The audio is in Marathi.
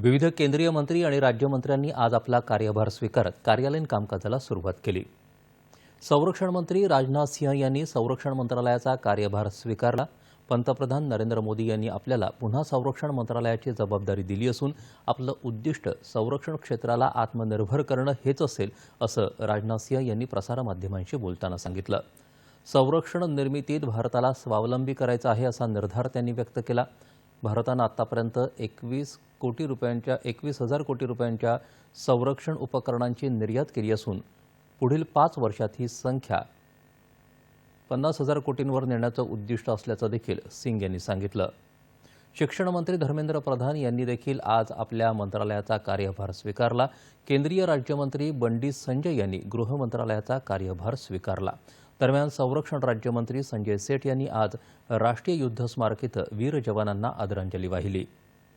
विविध केंद्रीय मंत्री आणि राज्यमंत्र्यांनी आज आपला कार्यभार स्वीकारत कार्यालयीन कामकाजाला सुरुवात केली. संरक्षण मंत्री राजनाथ सिंह यांनी संरक्षण मंत्रालयाचा कार्यभार स्वीकारला. पंतप्रधान नरेंद्र मोदी यांनी आपल्याला पुन्हा संरक्षण मंत्रालयाची जबाबदारी दिली असून आपलं उद्दिष्ट संरक्षण क्षेत्राला आत्मनिर्भर करणं हेच असेल असं राजनाथ सिंह यांनी प्रसारमाध्यमांशी बोलताना सांगितलं. संरक्षण निर्मितीत भारताला स्वावलंबी करायचं आहे असा निर्धार त्यांनी व्यक्त केला. भारतानं आतापर्यंत एकवीस कोटी रुपयांच्या एकवीस हजार कोटी रुपयांच्या संरक्षण उपकरणांची निर्यात केली असून पुढील पाच वर्षात ही संख्या पन्नास हजार कोटींवर नेण्याचं उद्दिष्ट असल्याचं देखील सिंग यांनी सांगितलं. शिक्षण मंत्री धर्मेंद्र प्रधान यांनी देखील आज आपल्या मंत्रालयाचा कार्यभार स्वीकारला. केंद्रीय राज्यमंत्री बंडी संजय यांनी गृह मंत्रालयाचा कार्यभार स्वीकारला. दरम्यान संरक्षण राज्यमंत्री संजय सेठ यांनी आज राष्ट्रीय युद्ध स्मारक इथं वीर जवानांना आदरांजली वाहिली.